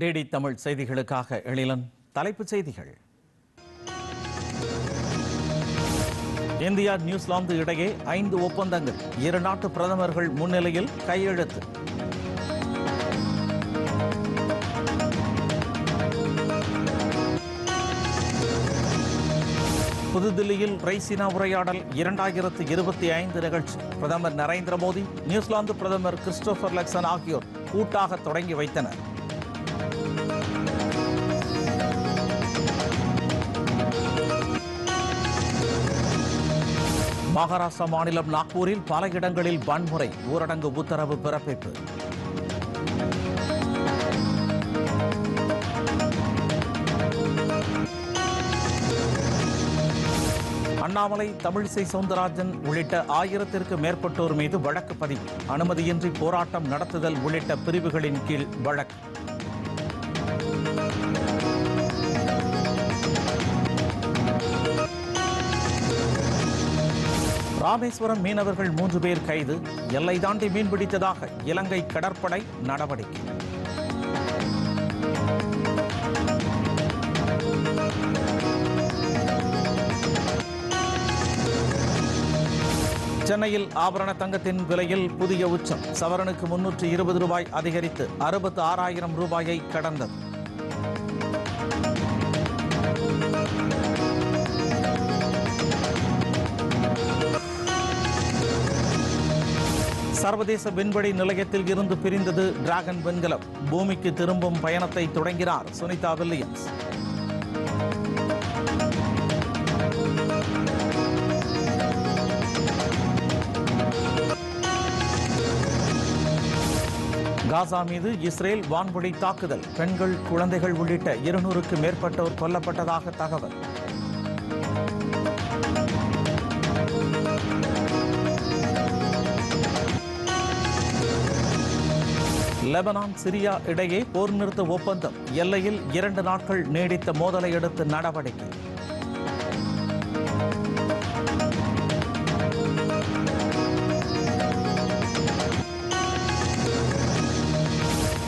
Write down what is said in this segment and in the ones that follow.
DD Tamil செய்திகளுக்காக எழிலன் தலைப்புச் செய்திகள். இந்தியா நியூசிலாந்து இடையே ஐந்து ஒப்பந்தங்கள் இரு நாட்டு பிரதமர்கள் முன்னிலையில் கையெழுத்து. புதுதில்லியில் ரைசினா உரையாடல் இரண்டாயிரத்து இருபத்தி ஐந்து நிகழ்ச்சி. பிரதமர் நரேந்திர மோடி நியூசிலாந்து பிரதமர் கிறிஸ்டோபர் லக்சன் ஆகியோர் கூட்டாக தொடங்கி வைத்தனர். மகாராஷ்டிரா மாநிலம் நாக்பூரில் பல இடங்களில் வன்முறை ஊரடங்கு உத்தரவு பிறப்பிப்பு. அண்ணாமலை தமிழிசை சவுந்தரராஜன் உள்ளிட்ட ஆயிரத்திற்கு மேற்பட்டோர் மீது வழக்கு பதிவு. அனுமதியின்றி போராட்டம் நடத்துதல் உள்ளிட்ட பிரிவுகளின் கீழ் வழக்கு. ராமேஸ்வரம் மீனவர்கள் மூன்று பேர் கைது. எல்லை தாண்டி மீன்பிடித்ததாக இலங்கை கடற்படை நடவடிக்கை. சென்னையில் ஆபரண தங்கத்தின் விலையில் புதிய உச்சம். சவரனுக்கு முன்னூற்று இருபது ரூபாய் அதிகரித்து அறுபத்து ஆறாயிரம் ரூபாயை கடந்தது. சர்வதேச விண்வெளி நிலையத்தில் இருந்து பிரிந்தது டிராகன் விண்கலம். பூமிக்கு திரும்பும் பயணத்தை தொடங்கினார் சுனிதா வில்லியம்ஸ். காசா மீது இஸ்ரேல் வான்வழி தாக்குதல். பெண்கள் குழந்தைகள் உள்ளிட்ட இருநூறுக்கு மேற்பட்டோர் கொல்லப்பட்டதாக தகவல். லெபனான் சிரியா இடையே போர் நிறுத்த ஒப்பந்தம் எல்லையில் இரண்டு நாட்கள் நீடித்த மோதலை அடுத்து நடவடிக்கை.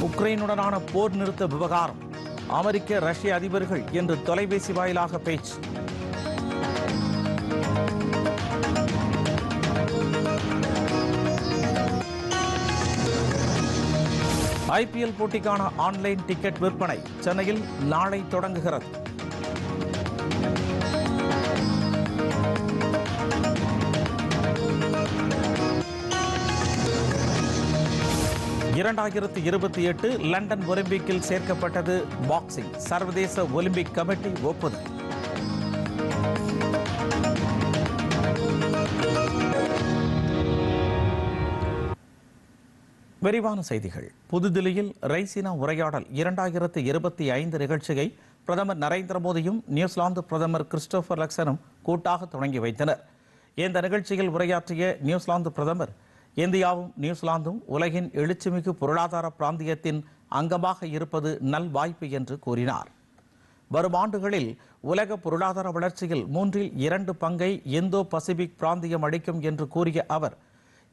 உக்ரைனுடனான போர் நிறுத்த விவகாரம். அமெரிக்க ரஷ்ய அதிபர்கள் இன்று தொலைபேசி வாயிலாக பேச்சு. ஐபிஎல் போட்டிக்கான ஆன்லைன் டிக்கெட் விற்பனை சென்னையில் நாளை தொடங்குகிறது. இரண்டாயிரத்து இருபத்தி எட்டு லண்டன் ஒலிம்பிக்கில் சேர்க்கப்பட்டது பாக்ஸிங். சர்வதேச ஒலிம்பிக் கமிட்டி ஒப்புதல். விரிவான செய்திகள். புதுதில்லியில் ரைசினா உரையாடல் இரண்டாயிரத்து இருபத்தி ஐந்து நிகழ்ச்சியை பிரதமர் நரேந்திர மோடியும் நியூசிலாந்து பிரதமர் கிறிஸ்டோபர் லக்சனும் கூட்டாக தொடங்கி வைத்தனர். இந்த நிகழ்ச்சியில் உரையாற்றிய நியூசிலாந்து பிரதமர் இந்தியாவும் நியூசிலாந்தும் உலகின் எழுச்சிமிகு பொருளாதார பிராந்தியத்தின் அங்கமாக இருப்பது நல் வாய்ப்பு என்று கூறினார். வரும் ஆண்டுகளில் உலக பொருளாதார வளர்ச்சியில் மூன்றில் இரண்டு பங்கை இந்தோ பசிபிக் பிராந்தியம் அளிக்கும் என்று கூறிய அவர்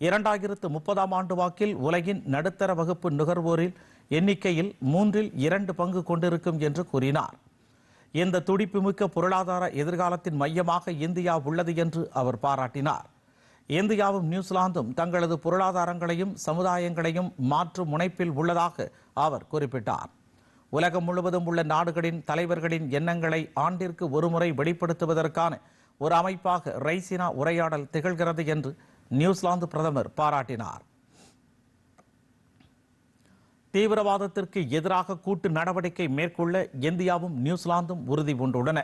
இரண்டாயிரத்து முப்பதாம் ஆண்டு வாக்கில் உலகின் நடுத்தர வகுப்பு நுகர்வோரில் எண்ணிக்கையில் மூன்றில் இரண்டு பங்கு கொண்டிருக்கும் என்று கூறினார். இந்த துடிப்புமிக்க பொருளாதார எதிர்காலத்தின் மையமாக இந்தியா உள்ளது என்று அவர் பாராட்டினார். இந்தியாவும் நியூசிலாந்தும் தங்களது பொருளாதாரங்களையும் சமுதாயங்களையும் மாற்றும் முனைப்பில் உள்ளதாக அவர் குறிப்பிட்டார். உலகம் முழுவதும் உள்ள நாடுகளின் தலைவர்களின் எண்ணங்களை ஆண்டிற்கு ஒருமுறை வெளிப்படுத்துவதற்கான ஒரு அமைப்பாக ரைசினா உரையாடல் திகழ்கிறது என்று நியூசிலாந்து பிரதமர் பாராட்டினார். தீவிரவாதத்திற்கு எதிராக கூட்டு நடவடிக்கை மேற்கொள்ள இந்தியாவும் நியூசிலாந்தும் உறுதி பூண்டுள்ளன.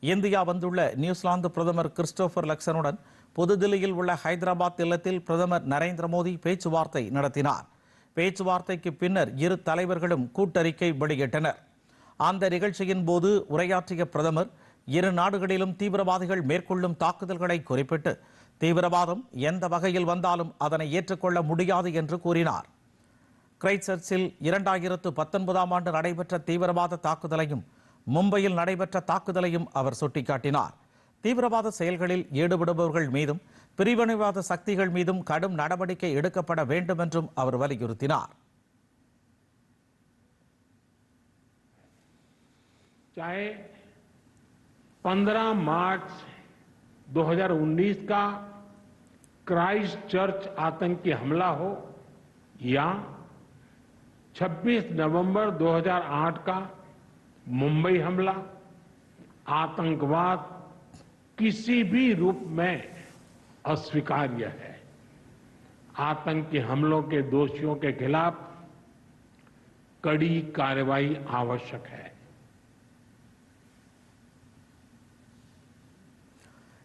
இந்தியா வந்துள்ள நியூசிலாந்து பிரதமர் கிறிஸ்டோபர் லக்சனுடன் புதுதில்லியில் உள்ள ஹைதராபாத் இல்லத்தில் பிரதமர் நரேந்திர மோடி பேச்சுவார்த்தை நடத்தினார். பேச்சுவார்த்தைக்கு பின்னர் இரு தலைவர்களும் கூட்டறிக்கை வெளியிட்டனர். அந்த நிகழ்ச்சியின் போது உரையாற்றிய பிரதமர் இரு நாடுகளிலும் தீவிரவாதிகள் மேற்கொள்ளும் தாக்குதல்களை குறிப்பிட்டு தீவிரவாதம் எந்த வகையில் வந்தாலும் அதனை ஏற்றுக்கொள்ள முடியாது என்று கூறினார் கிரைட்சர்ச்சில் இரண்டாயிரத்து பத்தொன்பதாம் ஆண்டு நடைபெற்ற தீவிரவாத தாக்குதலையும் மும்பையில் நடைபெற்ற தாக்குதலையும் அவர் சுட்டிக்காட்டினார் தீவிரவாத செயல்களில் ஈடுபடுபவர்கள் மீதும் பிரிவினைவாத சக்திகள் மீதும் கடும் நடவடிக்கை எடுக்கப்பட வேண்டும் என்றும் அவர் வலியுறுத்தினார் चाहे 15 मार्च 2019 का क्राइस्ट चर्च आतंकी हमला हो या 26 नवंबर 2008 का मुंबई हमला, आतंकवाद किसी भी रूप में अस्वीकार्य है। आतंकी हमलों के दोषियों के खिलाफ कड़ी कार्रवाई आवश्यक है।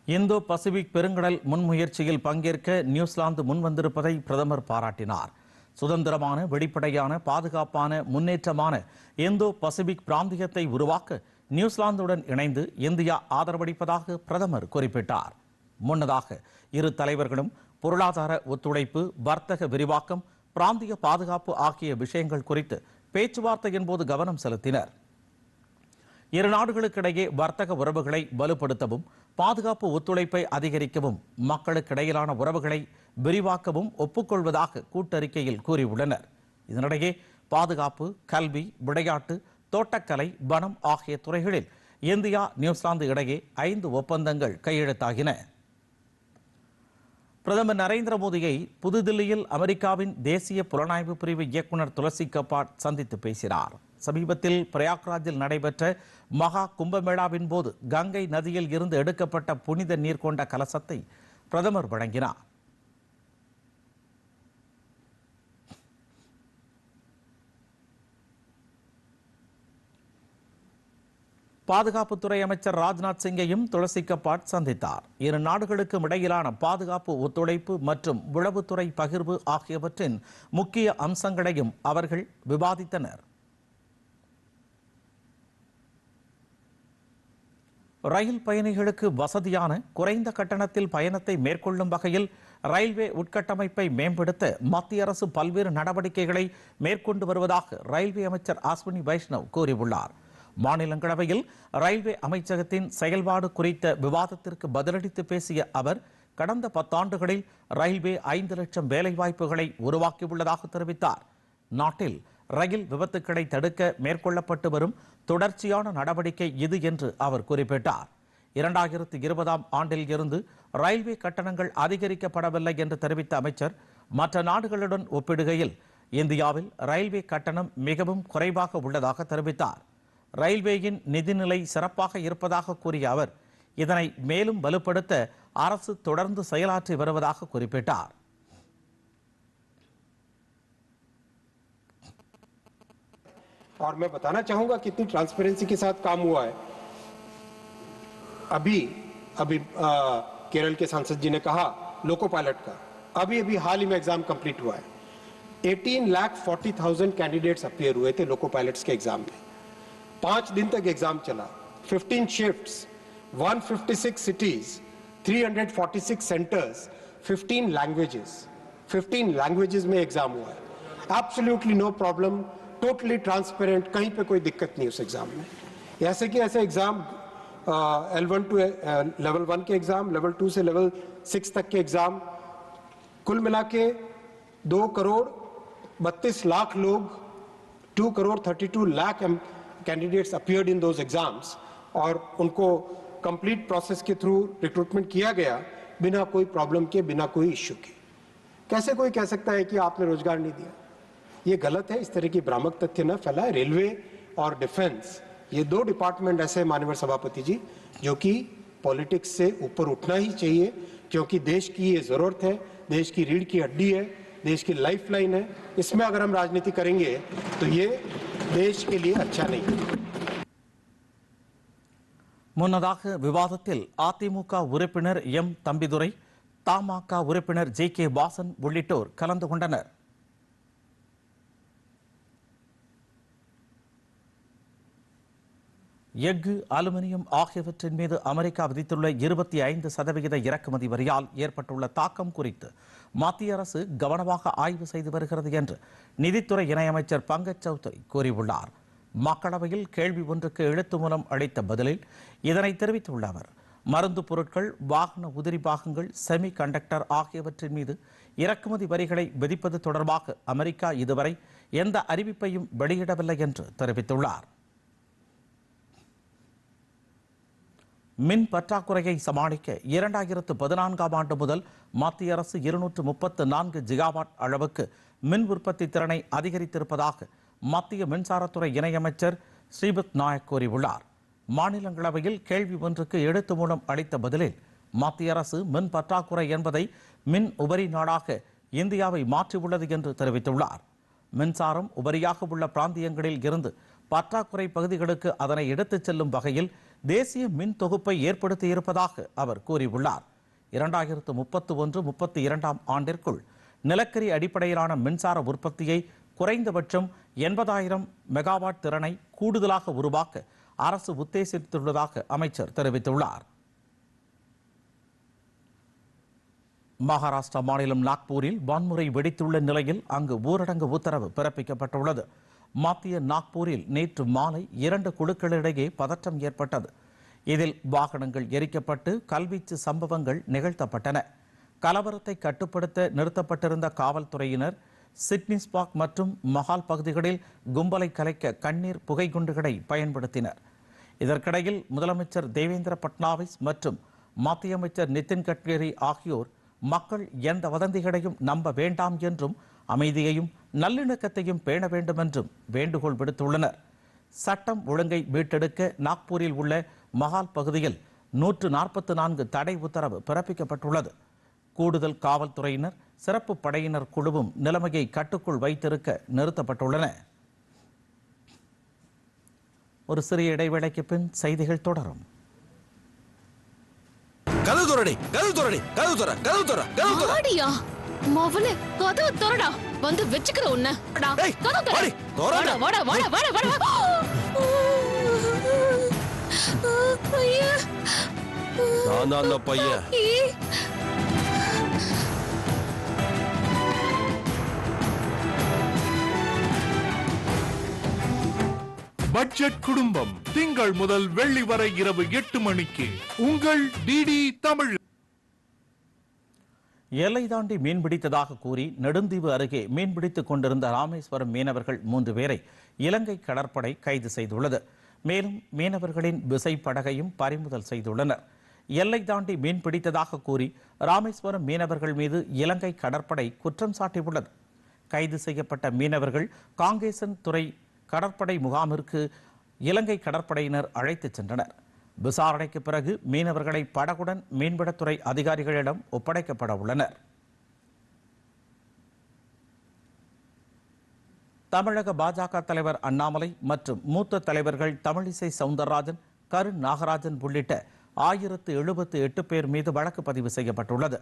இந்தோ பசிபிக் பெருங்கடல் முன்முயற்சியில் பங்கேற்க நியூசிலாந்து முன்வந்திருப்பதை பிரதமர் பாராட்டினார். சுதந்திரமான வெளிப்படையான பாதுகாப்பான முன்னேற்றமான இந்தோ பசிபிக் பிராந்தியத்தை உருவாக்க நியூசிலாந்துடன் இணைந்து இந்தியா ஆதரவளிப்பதாக பிரதமர் குறிப்பிட்டார். முன்னதாக இரு தலைவர்களும் பொருளாதார ஒத்துழைப்பு வர்த்தக விரிவாக்கம் பிராந்திய பாதுகாப்பு ஆகிய விஷயங்கள் குறித்து பேச்சுவார்த்தையின் போது கவனம் செலுத்தினர். இரு நாடுகளுக்கிடையே வர்த்தக உறவுகளை வலுப்படுத்தவும் பாதுகாப்பு ஒத்துழைப்பை அதிகரிக்கவும் மக்களுக்கிடையிலான உறவுகளை விரிவாக்கவும் ஒப்புக்கொள்வதாக கூட்டறிக்கையில் கூறியுள்ளனர். இதனிடையே பாதுகாப்பு கல்வி விளையாட்டு தோட்டக்கலை வனம் ஆகிய துறைகளில் இந்தியா நியூசிலாந்து இடையே ஐந்து ஒப்பந்தங்கள் கையெழுத்தாகின. பிரதமர் நரேந்திர மோடியை புதுதில்லியில் அமெரிக்காவின் தேசிய புலனாய்வு பிரிவு இயக்குனர் துளசி கபாட் சந்தித்து பேசினார். சமீபத்தில் பிரயாக்ராஜில் நடைபெற்ற மகா கும்பமேளாவின் போது கங்கை நதியில் இருந்து எடுக்கப்பட்ட புனித நீர் கொண்ட கலசத்தை பிரதமர் வழங்கினார் பாதுகாப்புத்துறை அமைச்சர் ராஜ்நாத் சிங்கையும் துளசி கப்பாட் சந்தித்தார். இரு நாடுகளுக்கும் இடையிலான பாதுகாப்பு ஒத்துழைப்பு மற்றும் உளவுத்துறை பகிர்வு ஆகியவற்றின் முக்கிய அம்சங்களையும் அவர்கள் விவாதித்தனர். ரயில் பயணிகளுக்கு வசதியான குறைந்த கட்டணத்தில் பயணத்தை மேற்கொள்ளும் வகையில் ரயில்வே உட்கட்டமைப்பை மேம்படுத்த மத்திய அரசு பல்வேறு நடவடிக்கைகளை மேற்கொண்டு வருவதாக ரயில்வே அமைச்சர் அஸ்வினி வைஷ்ணவ் கூறியுள்ளார். மாநிலங்களவையில் ரயில்வே அமைச்சகத்தின் செயல்பாடு குறித்த விவாதத்திற்கு பதிலளித்து பேசிய அவர் கடந்த பத்தாண்டுகளில் ரயில்வே ஐந்து லட்சம் வேலைவாய்ப்புகளை உருவாக்கியுள்ளதாக தெரிவித்தார். நாட்டில் ரயில் விபத்துக்களை தடுக்க மேற்கொள்ளப்பட்டு வரும் தொடர்ச்சியான நடவடிக்கை இது என்று அவர் குறிப்பிட்டார். இரண்டாயிரத்து இருபதாம் ஆண்டில் இருந்து ரயில்வே கட்டணங்கள் அதிகரிக்கப்படவில்லை என்று தெரிவித்த அமைச்சர் மற்ற நாடுகளுடன் ஒப்பிடுகையில் இந்தியாவில் ரயில்வே கட்டணம் மிகவும் குறைவாக உள்ளதாக தெரிவித்தார். ரயில்வேயின் நிதிநிலை சிறப்பாக இருப்பதாக கூறிய அவர் இதனை மேலும் வலுப்படுத்த அரசு தொடர்ந்து செயலாற்றி வருவதாக குறிப்பிட்டார். और मैं बताना चाहूँगा कितनी ट्रांसपेरेंसी के साथ काम हुआ है। अभी अभी आ, केरल के सांसद जी ने कहा लोको पायलट का अभी अभी हाल ही में एग्ज़ाम कंप्लीट हुआ है। 18 लाख 40,000 कैंडिडेट्स अपियर हुए थे लोको पायलट्स के एग्ज़ाम में। पाँच दिन तक एग्ज़ाम चला। 15 shifts 156 cities 346 centres 15 languages 15 languages में एग्ज़ाम हुआ है। Absolutely no problem totally transparent कहीं पे कोई दिक्कत नहीं उस एग्ज़ाम में। ऐसे कि ऐसे exam L one two level one के एग्ज़ाम लेवल टू से लेवल सिक्स तक के एग्ज़ाम कुल मिला के दो करोड़ बत्तीस लाख लोग two crore thirty two lakh candidates appeared in those exams और उनको कंप्लीट प्रोसेस के थ्रू रिक्रूटमेंट किया गया बिना कोई प्रॉब्लम के, बिना कोई इश्यू के। कैसे कोई कह सकता है कि आपने रोज़गार नहीं दिया? ये गलत है इस तरह की भ्रामक तथ्य न फैलाए रेलवे और डिफेंस ये दो डिपार्टमेंट ऐसे हैं माननीय सभापति जी जो कि पॉलिटिक्स से ऊपर उठना ही चाहिए क्योंकि देश की ये जरूरत है देश की रीढ़ की हड्डी है देश की लाइफ लाइन है इसमें अगर हम राजनीति करेंगे तो ये देश के लिए अच्छा नहीं है முன்னதாக விவாதத்தில் அதிமுக உறுப்பினர் எம் தம்பிதுரை தமாக உறுப்பினர் ஜே கே வாசன் உள்ளிட்டோர் கலந்து கொண்டனர் எஃகு அலுமினியம் ஆகியவற்றின் மீது அமெரிக்கா விதித்துள்ள இருபத்தி ஐந்து சதவிகித இறக்குமதி வரியால் ஏற்பட்டுள்ள தாக்கம் குறித்து மத்திய அரசு கவனமாக ஆய்வு செய்து வருகிறது என்று நிதித்துறை இணையமைச்சர் பங்கஜ் சௌத்ரி கூறியுள்ளார். மக்களவையில் கேள்வி ஒன்றுக்கு எழுத்து மூலம் அளித்த பதிலில் இதனை தெரிவித்துள்ள அவர் மருந்து பொருட்கள் வாகன உதிரி பாகங்கள் செமி கண்டக்டர் ஆகியவற்றின் மீது இறக்குமதி வரிகளை விதிப்பது தொடர்பாக அமெரிக்கா இதுவரை எந்த அறிவிப்பையும் வெளியிடவில்லை என்று தெரிவித்துள்ளார். மின் பற்றாக்குறையை சமாளிக்க இரண்டாயிரத்து பதினான்காம் ஆண்டு முதல் மத்திய அரசு இருநூற்று முப்பத்து நான்கு ஜிகாவாட் அளவுக்கு மின் உற்பத்தி திறனை அதிகரித்திருப்பதாக மத்திய மின்சாரத்துறை இணையமைச்சர் ஸ்ரீபத் நாயக் கூறியுள்ளார். மாநிலங்களவையில் கேள்வி ஒன்றுக்கு எழுத்து மூலம் அளித்த பதிலில் மத்திய அரசு மின் பற்றாக்குறை என்பதை மின் உபரி நாடாக இந்தியாவை மாற்றியுள்ளது என்று தெரிவித்துள்ளார். மின்சாரம் உபரியாக உள்ள பிராந்தியங்களில் இருந்து பற்றாக்குறை பகுதிகளுக்கு அதனை எடுத்துச் செல்லும் வகையில் தேசிய மின் தொகுப்பை ஏற்படுத்தி இருப்பதாக அவர் கூறியுள்ளார். இரண்டாயிரத்து முப்பத்து ஒன்று முப்பத்தி இரண்டாம் ஆண்டிற்குள் நிலக்கரி அடிப்படையிலான மின்சார உற்பத்தியை குறைந்தபட்சம் எண்பதாயிரம் மெகாவாட் திறனை கூடுதலாக உருவாக்க அரசு உத்தேசித்துள்ளதாக அமைச்சர் தெரிவித்துள்ளார். மகாராஷ்டிரா மாநிலம் நாக்பூரில் வன்முறை வெடித்துள்ள நிலையில் அங்கு ஊரடங்கு உத்தரவு பிறப்பிக்கப்பட்டுள்ளது. மத்திய நாக்பூரில் நேற்று மாலை இரண்டு குழுக்களிடையே பதற்றம் ஏற்பட்டது. இதில் வாகனங்கள் எரிக்கப்பட்டு கல்வீச்சு சம்பவங்கள் நிகழ்த்தப்பட்டன. கலவரத்தை கட்டுப்படுத்த நிறுத்தப்பட்டிருந்த காவல்துறையினர் சிட்னி ஸ்பாக் மற்றும் மஹால் பகுதிகளில் கும்பலை கலைக்க கண்ணீர் புகைக்குண்டுகளை பயன்படுத்தினர். இதற்கிடையில் முதலமைச்சர் தேவேந்திர பட்னாவிஸ் மற்றும் மத்திய அமைச்சர் நிதின் கட்கரி ஆகியோர் மக்கள் எந்த வதந்திகளையும் நம்ப வேண்டாம் என்றும் அமைதியையும் நல்லிணக்கத்தையும் பேண வேண்டும் என்றும் வேண்டுகோள் விடுத்துள்ளனர். சட்டம் ஒழுங்கை மீட்டெடுக்க நாக்பூரில் உள்ள மஹால் பகுதியில் நூற்று நாற்பத்தி நான்கு தடை உத்தரவு பிறப்பிக்கப்பட்டுள்ளது. கூடுதல் காவல்துறையினர் சிறப்பு படையினர் குழுவும் நிலைமையை கட்டுக்குள் வைத்திருக்க நிறுத்தப்பட்டுள்ளன. ஒரு சிறிய இடைவேளைக்கு பின் செய்திகள் தொடரும். கதவு துறடி கதவு துறடி கதவு துற கதவு துற கதவு துற. ஆடியா? மவனே கதவு திறடா. வந்து வெச்சுக்கிற உன்ன. டா, ஏய், கதவு திற. வாடி, திறடா. வாடா வாடா வாடா வாடா வாடா. ஐயா நான் தான் அந்த பையன். ஈ. பட்ஜெட் குடும்பம் திங்கள் முதல் வெள்ளி வரை இரவு எட்டு மணிக்கு. உங்கள் டிடி தமிழ். எல்லை தாண்டி மீன்பிடித்ததாக கூறி நெடுந்தீவு அருகே மீன்பிடித்துக் கொண்டிருந்த ராமேஸ்வரம் மீனவர்கள் மூன்று பேரை இலங்கை கடற்படை கைது செய்துள்ளது. மேலும் மீனவர்களின் விசைப்படகையும் பறிமுதல் செய்துள்ளனர். எல்லை தாண்டி மீன்பிடித்ததாக கூறி ராமேஸ்வரம் மீனவர்கள் மீது இலங்கை கடற்படை குற்றம் சாட்டியுள்ளது. கைது செய்யப்பட்ட மீனவர்கள் காங்கேசன் துறை கடற்படை முகாமிற்கு இலங்கை கடற்படையினர் அழைத்துச் சென்றனர். விசாரணைக்கு பிறகு மீனவர்களை படகுடன் மீன்பிடத்துறை அதிகாரிகளிடம் ஒப்படைக்கப்பட உள்ளனர். தமிழக பாஜக தலைவர் அண்ணாமலை மற்றும் மூத்த தலைவர்கள் தமிழிசை சவுந்தரராஜன் கரு நாகராஜன் உள்ளிட்ட ஆயிரத்து எழுபத்து எட்டு பேர் மீது வழக்கு பதிவு செய்யப்பட்டுள்ளது.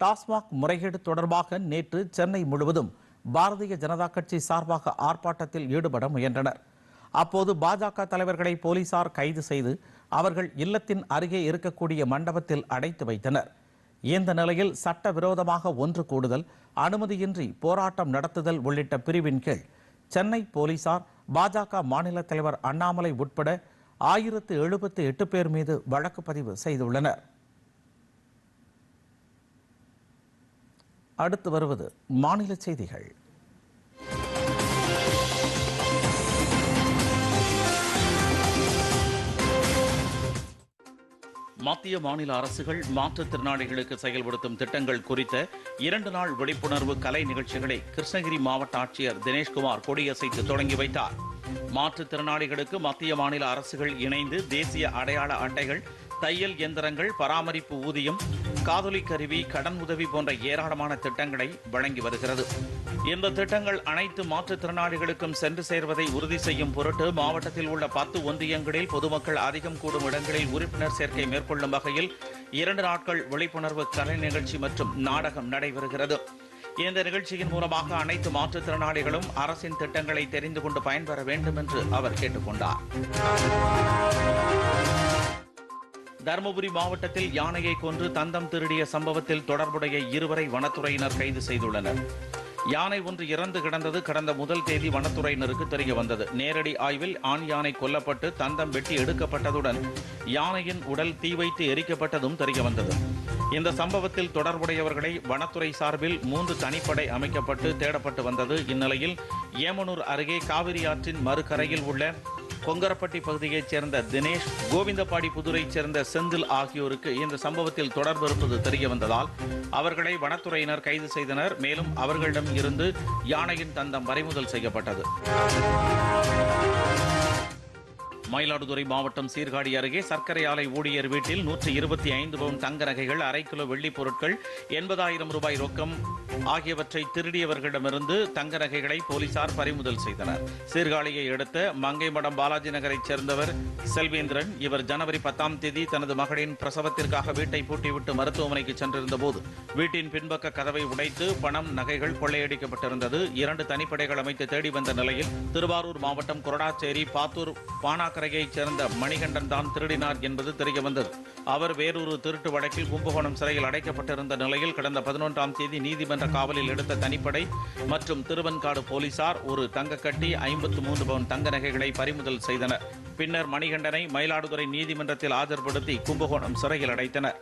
டாஸ்மாக் முறைகேடு தொடர்பாக நேற்று சென்னை முழுவதும் பாரதிய ஜனதா கட்சி சார்பாக ஆர்ப்பாட்டத்தில் ஈடுபட முயன்றனர். அப்போது பாஜக தலைவர்களை போலீசார் கைது செய்து அவர்கள் இல்லத்தின் அருகே இருக்கக்கூடிய மண்டபத்தில் அடைத்து வைத்தனர். இந்த நிலையில் சட்டவிரோதமாக ஒன்று கூடுதல் அனுமதியின்றி போராட்டம் நடத்துதல் உள்ளிட்ட பிரிவின் கீழ் சென்னை போலீசார் பாஜக மாநில தலைவர் அண்ணாமலை உட்பட ஆயிரத்து எழுபத்து எட்டு பேர் மீது வழக்கு பதிவு செய்துள்ளனர். அடுத்து வருவது மாநில செய்திகள். மத்திய மாநில அரசுகள் மாற்றுத்திறனாளிகளுக்கு செயல்படுத்தும் திட்டங்கள் குறித்த இரண்டு நாள் விழிப்புணர்வு கலை நிகழ்ச்சிகளை கிருஷ்ணகிரி மாவட்ட ஆட்சியர் தினேஷ்குமார் கொடியசைத்து தொடங்கி வைத்தார். மாற்றுத்திறனாளிகளுக்கு மத்திய மாநில அரசுகள் இணைந்து தேசிய அடையாள அட்டைகள் தையல் எந்திரங்கள் பராமரிப்பு ஊதியம் காதொலி கருவி கடன் உதவி போன்ற ஏராளமான திட்டங்களை வழங்கி வருகிறது. இந்த திட்டங்கள் அனைத்து மாற்றுத்திறனாளிகளுக்கும் சென்று சேர்வதை உறுதி செய்யும் பொருட்டு மாவட்டத்தில் உள்ள பத்து ஒன்றியங்களில் பொதுமக்கள் அதிகம் கூடும் இடங்களில் உறுப்பினர் சேர்க்கை மேற்கொள்ளும் வகையில் இரண்டு நாட்கள் விழிப்புணர்வு கலை நிகழ்ச்சி மற்றும் நாடகம் நடைபெறுகிறது. இந்த நிகழ்ச்சியின் மூலமாக அனைத்து மாற்றுத்திறனாளிகளும் அரசின் திட்டங்களை தெரிந்து கொண்டு பயன்பெற வேண்டும் என்று அவர் கேட்டுக்கொண்டார். தருமபுரி மாவட்டத்தில் யானையை கொன்று தந்தம் திருடிய சம்பவத்தில் தொடர்புடைய இருவரை வனத்துறையினர் கைது செய்துள்ளனர். யானை ஒன்று இறந்து கிடந்தது கடந்த முதல் தேதி வனத்துறையினருக்கு தெரிய வந்தது. நேரடி ஆய்வில் ஆண் யானை கொல்லப்பட்டு தந்தம் வெட்டி எடுக்கப்பட்டதுடன் யானையின் உடல் தீ வைத்து எரிக்கப்பட்டதும் தெரிய வந்தது. இந்த சம்பவத்தில் தொடர்புடையவர்களை வனத்துறை சார்பில் மூன்று தனிப்படை அமைக்கப்பட்டு தேடப்பட்டு வந்தது. இந்நிலையில் ஏமனூர் அருகே காவிரி ஆற்றின் மறுகரையில் உள்ள கொங்கரப்பட்டி பகுதியைச் சேர்ந்த தினேஷ் கோவிந்தபாடி புதுரைச் சேர்ந்த செந்தில் ஆகியோருக்கு இந்த சம்பவத்தில் தொடர்பு இருப்பது தெரிய வந்ததால் அவர்களை வனத்துறையினர் கைது செய்தனர். மேலும் அவர்களிடம் இருந்து யானையின் தந்தம் பறிமுதல் செய்யப்பட்டது. மயிலாடுதுறை மாவட்டம் சீர்காழி அருகே சர்க்கரை ஆலை ஊழியர் வீட்டில் நூற்றி இருபத்தி ஐந்து பவுன் தங்க நகைகள் அரை கிலோ வெள்ளிப் பொருட்கள் எண்பதாயிரம் ரூபாய் ரொக்கம் ஆகியவற்றை திருடியவர்களிடமிருந்து தங்க நகைகளை போலீசார் பறிமுதல் செய்தனர். சீர்காழியை அடுத்த மங்கைமடம் பாலாஜி நகரைச் சேர்ந்தவர் செல்வேந்திரன். இவர் ஜனவரி பத்தாம் தேதி தனது மகளின் பிரசவத்திற்காக வீட்டை பூட்டிவிட்டு மருத்துவமனைக்கு சென்றிருந்த போது வீட்டின் பின்பக்க கதவை உடைத்து பணம் நகைகள் கொள்ளையடிக்கப்பட்டிருந்தது. இரண்டு தனிப்படைகள் அமைத்து தேடி வந்த நிலையில் திருவாரூர் மாவட்டம் கொரடாச்சேரி பாத்தூர் சாக்கரையைச் சேர்ந்த மணிகண்டன் தான் திருடினார் என்பது தெரிய வந்தது. அவர் வேறொரு திருட்டு வழக்கில் கும்பகோணம் சிறையில் அடைக்கப்பட்டிருந்த நிலையில் கடந்த பதினொன்றாம் தேதி நீதிமன்ற காவலில் எடுத்த தனிப்படை மற்றும் திருவன்காடு போலீசார் ஒரு தங்க கட்டி ஐம்பத்து மூன்று பவுன் தங்க நகைகளை பறிமுதல் செய்தனர். பின்னர் மணிகண்டனை மயிலாடுதுறை நீதிமன்றத்தில் ஆஜர்படுத்தி கும்பகோணம் சிறையில் அடைத்தனர்.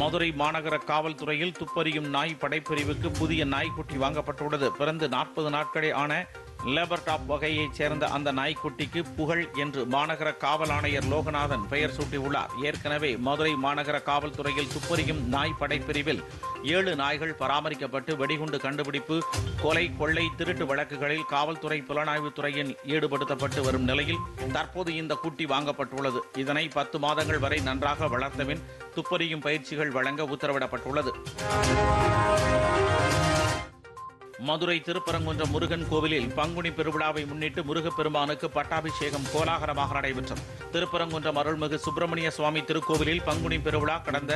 மதுரை மாநகர காவல்துறையில் துப்பறியும் நாய் படைப்பிரிவுக்கு புதிய நாய்க்குட்டி வாங்கப்பட்டுள்ளது. பிறந்து நாற்பது நாட்களே ஆன லேபர் டாப் வகையைச் சேர்ந்த அந்த நாய்க்குட்டிக்கு புகழ் என்று மாநகர காவல் ஆணையர் லோகநாதன் பெயர் சூட்டியுள்ளார். ஏற்கனவே மதுரை மாநகர காவல்துறையில் துப்பறியும் நாய் படைப்பிரிவில் ஏழு நாய்கள் பராமரிக்கப்பட்டு வெடிகுண்டு கண்டுபிடிப்பு கொலை கொள்ளை திருட்டு வழக்குகளில் காவல்துறை புலனாய்வுத் துறையின் ஈடுபடுத்தப்பட்டு வரும் நிலையில் தற்போது இந்த குட்டி வாங்கப்பட்டுள்ளது. இதனை பத்து மாதங்கள் வரை நன்றாக வளர்த்தவின் துப்பறியும் பயிற்சிகள் வழங்க உத்தரவிடப்பட்டுள்ளது. மதுரை திருப்பரங்குன்றம் முருகன் கோவிலில் பங்குனி பெருவிழாவை முன்னிட்டு முருகப்பெருமானுக்கு பட்டாபிஷேகம் கோலாகலமாக நடைபெற்றது. திருப்பரங்குன்றம் அருள்மிகு சுப்பிரமணிய சுவாமி திருக்கோவிலில் பங்குனி பெருவிழா கடந்த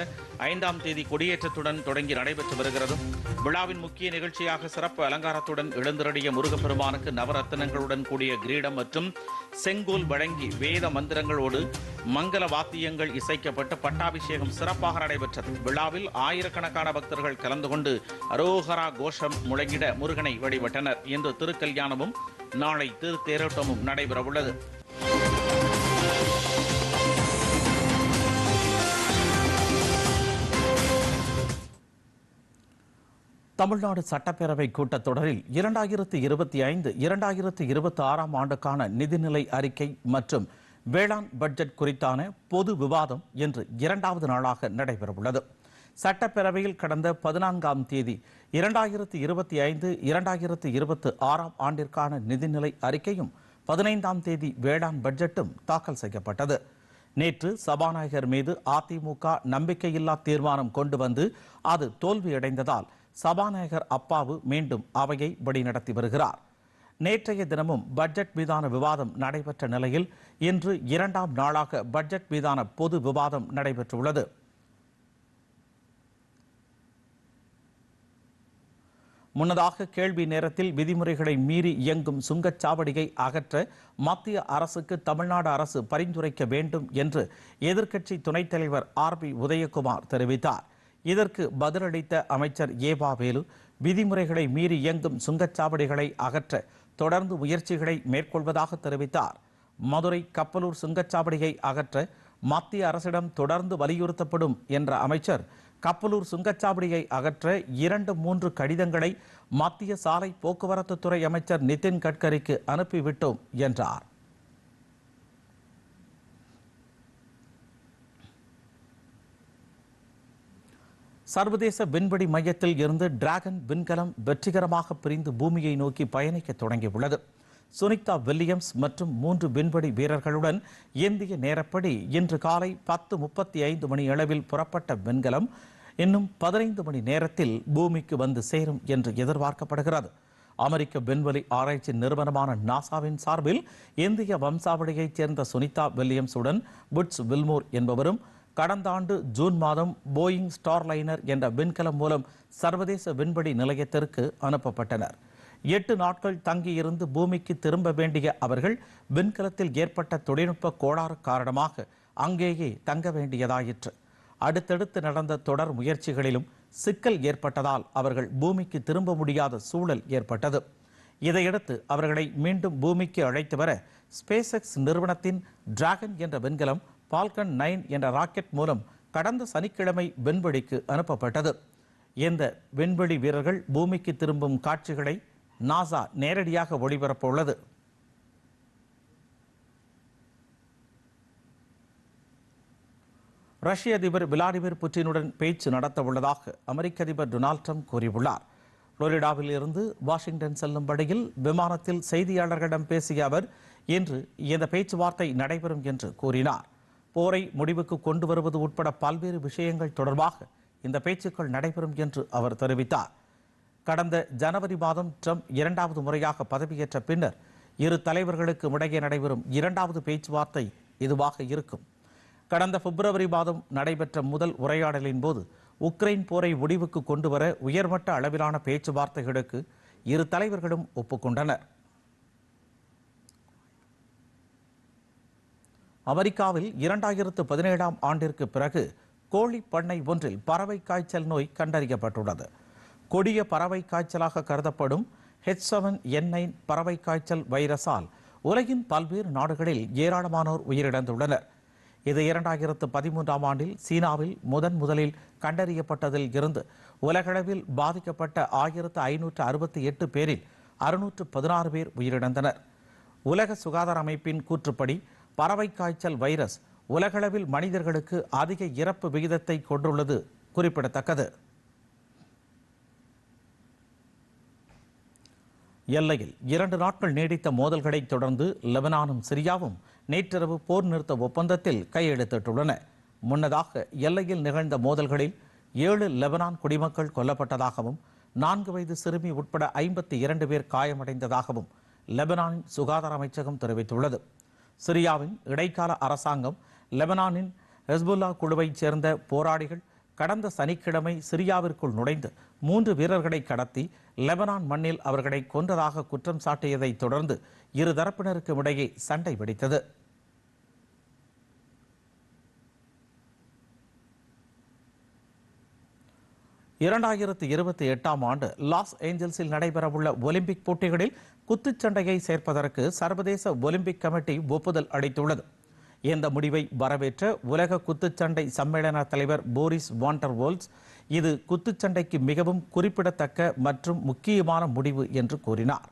ஐந்தாம் தேதி கொடியேற்றத்துடன் தொடங்கி நடைபெற்று வருகிறது. விழாவின் முக்கிய நிகழ்ச்சியாக சிறப்பு அலங்காரத்துடன் எழுந்திரடிய முருகப்பெருமானுக்கு நவரத்தினங்களுடன் கூடிய கிரீடம் மற்றும் செங்கோல் வழங்கி வேத மந்திரங்களோடு மங்கள வாத்தியங்கள் இசைக்கப்பட்டு பட்டாபிஷேகம் சிறப்பாக நடைபெற்றது. விழாவில் ஆயிரக்கணக்கான பக்தர்கள் கலந்து கொண்டு அரோகரா கோஷம் முழங்கிட முருகனை வழிபட்டனர். இன்று திருக்கல்யாணமும் நாளை திருத்தேரோட்டமும் நடைபெறவுள்ளது. தமிழ்நாடு சட்டப்பேரவை கூட்டத்தொடரில் இரண்டாயிரத்து இருபத்தி ஐந்து இரண்டாயிரத்து இருபத்தி ஆறாம் ஆண்டுக்கான நிதிநிலை அறிக்கை மற்றும் வேளாண் பட்ஜெட் குறித்தான பொது விவாதம் இன்று இரண்டாவது நாளாக நடைபெறவுள்ளது. சட்டப்பேரவையில் கடந்த பதினான்காம் தேதி இரண்டாயிரத்து இருபத்தி ஐந்து இரண்டாயிரத்து இருபத்தி ஆறாம் ஆண்டிற்கான நிதிநிலை அறிக்கையும் பதினைந்தாம் தேதி வேளாண் பட்ஜெட்டும் தாக்கல் செய்யப்பட்டது. நேற்று சபாநாயகர் மீது அதிமுக நம்பிக்கையில்லா தீர்மானம் கொண்டு வந்து அது தோல்வியடைந்ததால் சபாநாயகர் அப்பாவு மீண்டும் அவையை வழிநடத்தி வருகிறார். நேற்றைய தினமும் பட்ஜெட் மீதான விவாதம் நடைபெற்ற நிலையில் இன்று இரண்டாம் நாளாக பட்ஜெட் மீதான பொது விவாதம் நடைபெற்றுள்ளது. முன்னதாக கேள்வி நேரத்தில் விதிமுறைகளை மீறி இயங்கும் சுங்கச்சாவடியை அகற்ற மத்திய அரசுக்கு தமிழ்நாடு அரசு பரிந்துரைக்க வேண்டும் என்று எதிர்க்கட்சி துணைத் தலைவர் ஆர் பி உதயகுமார் தெரிவித்தார். இதற்கு பதிலளித்த அமைச்சர் ஏவா வேலு விதிமுறைகளை மீறி இயங்கும் சுங்கச்சாவடிகளை அகற்ற தொடர்ந்து முயற்சிகளை மேற்கொள்வதாக தெரிவித்தார். மதுரை கப்பலூர் சுங்கச்சாவடியை அகற்ற மத்திய அரசிடம் தொடர்ந்து வலியுறுத்தப்படும் என்ற அமைச்சர் கப்பலூர் சுங்கச்சாவடியை அகற்ற இரண்டு மூன்று கடிதங்களை மத்திய சாலை போக்குவரத்துத்துறை அமைச்சர் நிதின் கட்கரிக்கு அனுப்பிவிட்டோம் என்றார். சர்வதேச விண்வெளி மையத்தில் இருந்து டிராகன் விண்கலம் வெற்றிகரமாக பிரிந்து பூமியை நோக்கி பயணிக்க தொடங்கியுள்ளது. சுனிதா வில்லியம்ஸ் மற்றும் மூன்று விண்வெளி வீரர்களுடன் இந்திய நேரப்படி இன்று காலை பத்து முப்பத்தி ஐந்து மணி அளவில் புறப்பட்ட விண்கலம் இன்னும் பதினைந்து மணி நேரத்தில் பூமிக்கு வந்து சேரும் என்று எதிர்பார்க்கப்படுகிறது. அமெரிக்க விண்வெளி ஆராய்ச்சி நிறுவனமான நாசாவின் சார்பில் இந்திய வம்சாவளியைச் சேர்ந்த சுனிதா வில்லியம்ஸுடன் புட்ஸ் வில்மோர் என்பவரும் கடந்த ஆண்டு ஜூன் மாதம் போயிங் ஸ்டார்லைனர் என்ற விண்கலம் மூலம் சர்வதேச விண்வெளி நிலையத்திற்கு அனுப்பப்பட்டனர். எட்டு நாட்கள் தங்கியிருந்து பூமிக்கு திரும்ப வேண்டிய அவர்கள் விண்கலத்தில் ஏற்பட்ட தொழில்நுட்ப கோளாறு காரணமாக அங்கேயே தங்க வேண்டியதாயிற்று. அடுத்தடுத்து நடந்த தொடர் முயற்சிகளிலும் சிக்கல் ஏற்பட்டதால் அவர்கள் பூமிக்கு திரும்ப முடியாத சூழல் ஏற்பட்டது. இதையடுத்து அவர்களை மீண்டும் பூமிக்கு அழைத்து வர ஸ்பேஸ்எக்ஸ் நிறுவனத்தின் டிராகன் என்ற விண்கலம் பால்கன் நைன் என்ற ராக்கெட் மூலம் கடந்த சனிக்கிழமை விண்வெளிக்கு அனுப்பப்பட்டது. இந்த விண்வெளி வீரர்கள் பூமிக்கு திரும்பும் காட்சிகளை நாசா நேரடியாக ஒளிபரப்ப உள்ளது ரஷ்ய அதிபர் விளாடிமிர் புட்டினுடன் பேச்சு நடத்த உள்ளதாக அமெரிக்க அதிபர் டொனால்ட் ட்ரம்ப் கூறியுள்ளார். புளோரிடாவில் இருந்து வாஷிங்டன் செல்லும் வழியில் விமானத்தில் செய்தியாளர்களிடம் பேசிய அவர் இன்று இந்த பேச்சுவார்த்தை நடைபெறும் என்று கூறினார். போரை முடிவுக்கு கொண்டு வருவது உட்பட பல்வேறு விஷயங்கள் தொடர்பாக இந்த பேச்சுக்கள் நடைபெறும் என்று அவர் தெரிவித்தார். கடந்த ஜனவரி மாதம் ட்ரம்ப் இரண்டாவது முறையாக பதவியேற்ற பின்னர் இரு தலைவர்களுக்கு இடையே நடைபெறும் இரண்டாவது பேச்சுவார்த்தை இதுவாக இருக்கும். கடந்த பிப்ரவரி மாதம் நடைபெற்ற முதல் உரையாடலின் போது உக்ரைன் போரை முடிவுக்கு கொண்டு வர உயர்மட்ட அளவிலான பேச்சுவார்த்தைகளுக்கு இரு தலைவர்களும் ஒப்புக்கொண்டனர். அமெரிக்காவில் இரண்டாயிரத்து பதினேழாம் ஆண்டிற்கு பிறகு கோழி பண்ணை ஒன்றில் பறவை காய்ச்சல் நோய் கண்டறியப்பட்டுள்ளது. கொடிய பறவை காய்ச்சலாக கருதப்படும் ஹெச் செவன் என் நைன் பறவை காய்ச்சல் வைரஸால் உலகின் பல்வேறு நாடுகளில் ஏராளமானோர் உயிரிழந்துள்ளனர். இது இரண்டாயிரத்து பதிமூன்றாம் ஆண்டில் சீனாவில் முதன் முதலில் கண்டறியப்பட்டதில் இருந்து உலகளவில் பாதிக்கப்பட்ட ஆயிரத்து ஐநூற்று அறுபத்தி எட்டு பேரில் அறுநூற்று பதினாறு பேர் உயிரிழந்தனர். உலக சுகாதார அமைப்பின் கூற்றுப்படி பறவை காய்ச்சல் வைரஸ் உலகளவில் மனிதர்களுக்கு அதிக இறப்பு விகிதத்தை கொண்டுள்ளது குறிப்பிடத்தக்கது. எல்லையில் இரண்டு நாட்கள் நீடித்த மோதல்களைத் தொடர்ந்து லெபனானும் சிரியாவும் நேற்றிரவு போர் நிறுத்த ஒப்பந்தத்தில் கையெழுத்திட்டுள்ளன. முன்னதாக எல்லையில் நிகழ்ந்த மோதல்களில் ஏழு லெபனான் குடிமக்கள் கொல்லப்பட்டதாகவும் நான்கு வயது சிறுமி உட்பட ஐம்பத்தி இரண்டு பேர் காயமடைந்ததாகவும் லெபனானின் சுகாதார அமைச்சகம் தெரிவித்துள்ளது. சிரியாவின் இடைக்கால அரசாங்கம் லெபனானின் ஹெஸ்புல்லா குழுவைச் சேர்ந்த போராளிகள் கடந்த சனிக்கிழமை சிரியாவிற்குள் நுழைந்து மூன்று வீரர்களை கடத்தி லெபனான் மண்ணில் அவர்களை கொன்றதாக குற்றம் சாட்டியதைத் தொடர்ந்து இரு தரப்பினருக்கும் இடையே சண்டை வெடித்தது. இரண்டாயிரத்து இருபத்தி எட்டாம் ஆண்டு லாஸ் ஏஞ்சல்ஸில் நடைபெறவுள்ள ஒலிம்பிக் போட்டிகளில் குத்துச்சண்டையை சேர்ப்பதற்கு சர்வதேச ஒலிம்பிக் கமிட்டி ஒப்புதல் அளித்துள்ளது. இந்த முடிவை வரவேற்ற உலக குத்துச்சண்டை சம்மேளன தலைவர் போரிஸ் வாண்டர் வோல்ஸ் இது குத்துச்சண்டைக்கு மிகவும் குறிப்பிடத்தக்க மற்றும் முக்கியமான முடிவு என்று கூறினார்.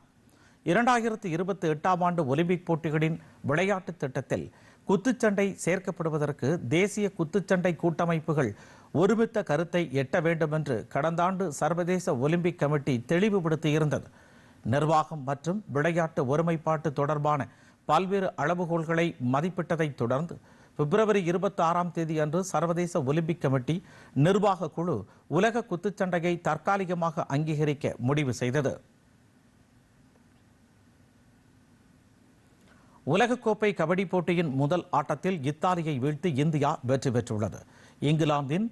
இரண்டாயிரத்து இருபத்தி எட்டாம் ஆண்டு ஒலிம்பிக் போட்டிகளின் விளையாட்டுத் திட்டத்தில் குத்துச்சண்டை சேர்க்கப்படுவதற்கு தேசிய குத்துச்சண்டை கூட்டமைப்புகள் ஒருமித்த கருத்தை எட்ட வேண்டும் என்று கடந்த ஆண்டு சர்வதேச ஒலிம்பிக் கமிட்டி தெளிவுபடுத்தியிருந்தது நிர்வாகம் மற்றும் விளையாட்டு ஒருமைப்பாட்டு தொடர்பான பல்வேறு அளவுகோல்களை மதிப்பிட்டதைத் தொடர்ந்து பிப்ரவரி இருபத்தி ஆறாம் தேதி அன்று சர்வதேச ஒலிம்பிக் கமிட்டி நிர்வாக குழு உலக குத்துச்சண்டையை தற்காலிகமாக அங்கீகரிக்க முடிவு செய்தது. உலகக்கோப்பை கபடி போட்டியின் முதல் ஆட்டத்தில் இத்தாலியை வீழ்த்தி இந்தியா வெற்றி பெற்றுள்ளது. இங்கிலாந்தின்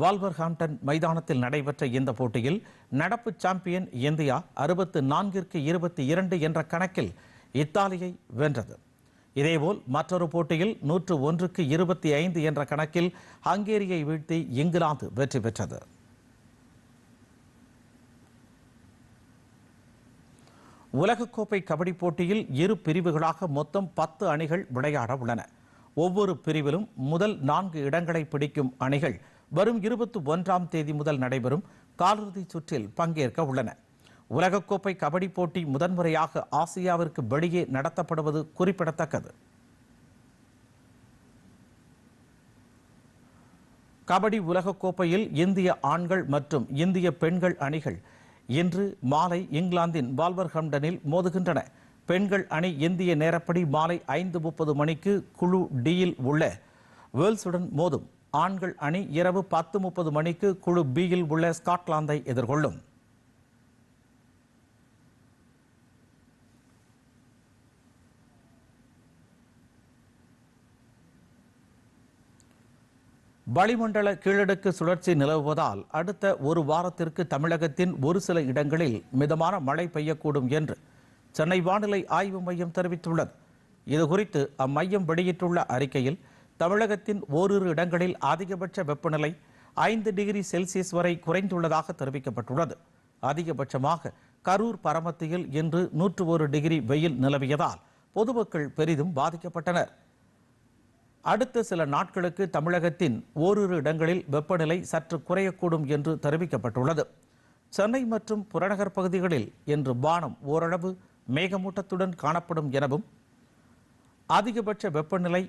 வால்வர்ஹாம்டன் மைதானத்தில் நடைபெற்ற இந்த போட்டியில் நடப்பு சாம்பியன் இந்தியா அறுபத்து நான்கிற்கு இருபத்தி இரண்டு என்ற கணக்கில் இத்தாலியை வென்றது. இதேபோல் மற்றொரு போட்டியில் நூற்று ஒன்றுக்கு இருபத்தி ஐந்து என்ற கணக்கில் ஹங்கேரியை வீழ்த்தி இங்கிலாந்து வெற்றி பெற்றது. உலகக்கோப்பை கபடி போட்டியில் இரு பிரிவுகளாக மொத்தம் பத்து அணிகள் விளையாட உள்ளன. ஒவ்வொரு பிரிவிலும் முதல் நான்கு இடங்களை பிடிக்கும் அணிகள் வரும் இருபத்தி ஒன்றாம் தேதி முதல் நடைபெறும் காலிறுதிச் சுற்றில் பங்கேற்க உள்ளன. உலகக்கோப்பை கபடி போட்டி முதன்முறையாக ஆசியாவிற்கு வெளியே நடத்தப்படுவது குறிப்பிடத்தக்கது. கபடி உலகக்கோப்பையில் இந்திய ஆண்கள் மற்றும் இந்திய பெண்கள் அணிகள் இன்று மாலை இங்கிலாந்தின் வால்வர்ஹம்டனில் மோதுகின்றன. பெண்கள் அணி இந்திய நேரப்படி மாலை ஐந்து முப்பது மணிக்கு குழு டியில் உள்ள வேல்ஸுடன் மோதும். ஆண்கள் அணி இரவு பத்து முப்பது மணிக்கு குழு பியில் உள்ள ஸ்காட்லாந்தை எதிர்கொள்ளும். வளிமண்டல கீழடுக்கு சுழற்சி நிலவுவதால் அடுத்த ஒரு வாரத்திற்கு தமிழகத்தின் ஒரு சில இடங்களில் மிதமான மழை பெய்யக்கூடும் என்று சென்னை வானிலை ஆய்வு மையம் தெரிவித்துள்ளது. இதுகுறித்து அம்மையம் வெளியிட்டுள்ள அறிக்கையில் தமிழகத்தின் ஓரிரு இடங்களில் அதிகபட்ச வெப்பநிலை ஐந்து டிகிரி செல்சியஸ் வரை குறைந்துள்ளதாக தெரிவிக்கப்பட்டுள்ளது. அதிகபட்சமாக கரூர் பரமத்தியில் இன்று நூற்று ஒரு டிகிரி வெயில் நிலவியதால் பொதுமக்கள் பெரிதும் பாதிக்கப்பட்டனர். அடுத்த சில நாட்களுக்கு தமிழகத்தின் ஓரிரு இடங்களில் வெப்பநிலை சற்று குறையக்கூடும் என்று தெரிவிக்கப்பட்டுள்ளது. சென்னை மற்றும் புறநகர் பகுதிகளில் இன்று வானம் ஓரளவு மேகமூட்டத்துடன் காணப்படும் எனவும் அதிகபட்ச வெப்பநிலை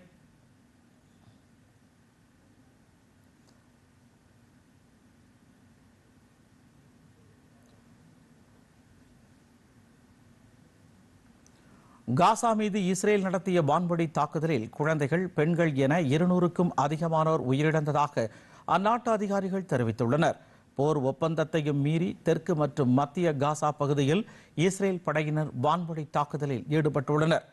காசா மீது இஸ்ரேல் நடத்திய வான்வழி தாக்குதலில் குழந்தைகள் பெண்கள் என இருநூறுக்கும் அதிகமானோர் உயிரிழந்ததாக அந்நாட்டு அதிகாரிகள் தெரிவித்துள்ளனர். போர் ஒப்பந்தத்தையும் மீறி தெற்கு மற்றும் மத்திய காசா பகுதியில் இஸ்ரேல் படையினர் வான்வழி தாக்குதலில் ஈடுபட்டுள்ளனர்.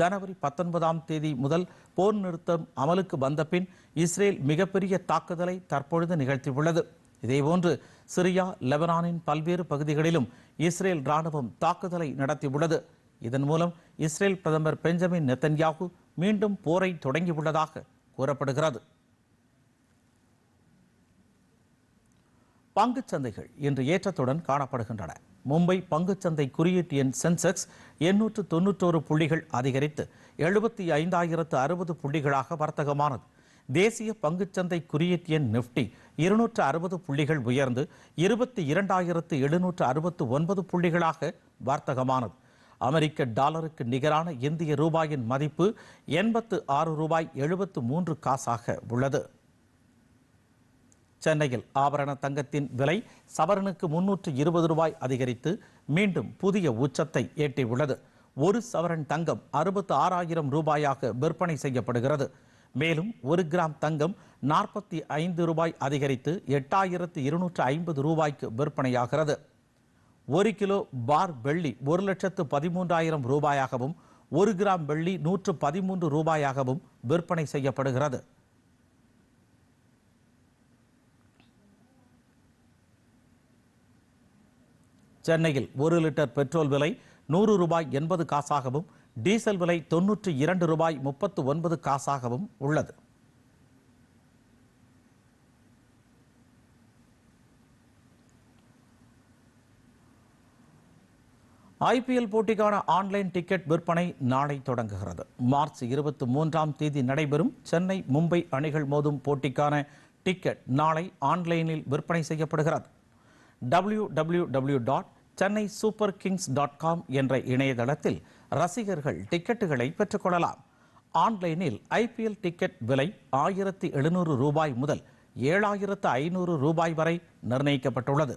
ஜனவரி பத்தொன்பதாம் தேதி முதல் போர் நிறுத்தம் அமலுக்கு வந்தபின் இஸ்ரேல் மிகப்பெரிய தாக்குதலை தற்பொழுது நிகழ்த்தியுள்ளது. இதேபோன்று சிரியா லெபனானின் பல்வேறு பகுதிகளிலும் இஸ்ரேல் ராணுவம் தாக்குதலை நடத்தியுள்ளது. இதன் மூலம் இஸ்ரேல் பிரதமர் பெஞ்சமின் நெத்தன்யாகு மீண்டும் போரை தொடங்கியுள்ளதாக கூறப்படுகிறது. பங்குச் சந்தைகள் இன்று ஏற்றத்துடன் காணப்படுகின்றன. மும்பை பங்குச்சந்தை குறியீட்டு எண் சென்செக்ஸ் எண்ணூற்று தொன்னூற்றோரு புள்ளிகள் அதிகரித்து எழுபத்தி ஐந்தாயிரத்து அறுபது புள்ளிகளாக வர்த்தகமானது. தேசிய பங்குச்சந்தை குறியீட்டு எண் நிப்டி இருநூற்று அறுபது புள்ளிகள் உயர்ந்து இருபத்தி இரண்டாயிரத்து எழுநூற்று அறுபத்து ஒன்பது புள்ளிகளாக வர்த்தகமானது. அமெரிக்க டாலருக்கு நிகரான இந்திய ரூபாயின் மதிப்பு எண்பத்து ஆறு ரூபாய் எழுபத்து மூன்று காசாக உள்ளது. சென்னையில் ஆபரண தங்கத்தின் விலை சவரனுக்கு முன்னூற்று இருபது ரூபாய் அதிகரித்து மீண்டும் புதிய உச்சத்தை எட்டியுள்ளது. ஒரு சவரன் தங்கம் அறுபத்து ஆறாயிரம் ரூபாயாக விற்பனை செய்யப்படுகிறது. மேலும் ஒரு கிராம் தங்கம் நாற்பத்தி ஐந்து ரூபாய் அதிகரித்து எட்டாயிரத்து இருநூற்று ஐம்பது ரூபாய்க்கு விற்பனையாகிறது. ஒரு கிலோ பார் வெள்ளி ஒரு லட்சத்து பதிமூன்றாயிரம் ரூபாயாகவும் ஒரு கிராம் வெள்ளி நூற்று பதிமூன்று ரூபாயாகவும் விற்பனை செய்யப்படுகிறது. சென்னையில் ஒரு லிட்டர் பெட்ரோல் விலை நூறு ரூபாய் எண்பது காசாகவும் டீசல் விலை தொன்னூற்றி இரண்டு ரூபாய் முப்பத்து ஒன்பது காசாகவும் உள்ளது. ஐபிஎல் போட்டிக்கான ஆன்லைன் டிக்கெட் விற்பனை நாளை தொடங்குகிறது. மார்ச் இருபத்தி மூன்றாம் தேதி நடைபெறும் சென்னை மும்பை அணிகள் மோதும் போட்டிக்கான டிக்கெட் நாளை ஆன்லைனில் விற்பனை செய்யப்படுகிறது. W W W dot Chennai Super Kings dot com என்ற இணையதளத்தில் ரசிகர்கள் டிக்கெட்டுகளை பெற்றுக்கொள்ளலாம். ஆன்லைனில் ஐபிஎல் டிக்கெட் விலை ஆயிரத்தி எழுநூறு ரூபாய் முதல் ஏழாயிரத்து ஐநூறு ரூபாய் வரை நிர்ணயிக்கப்பட்டுள்ளது.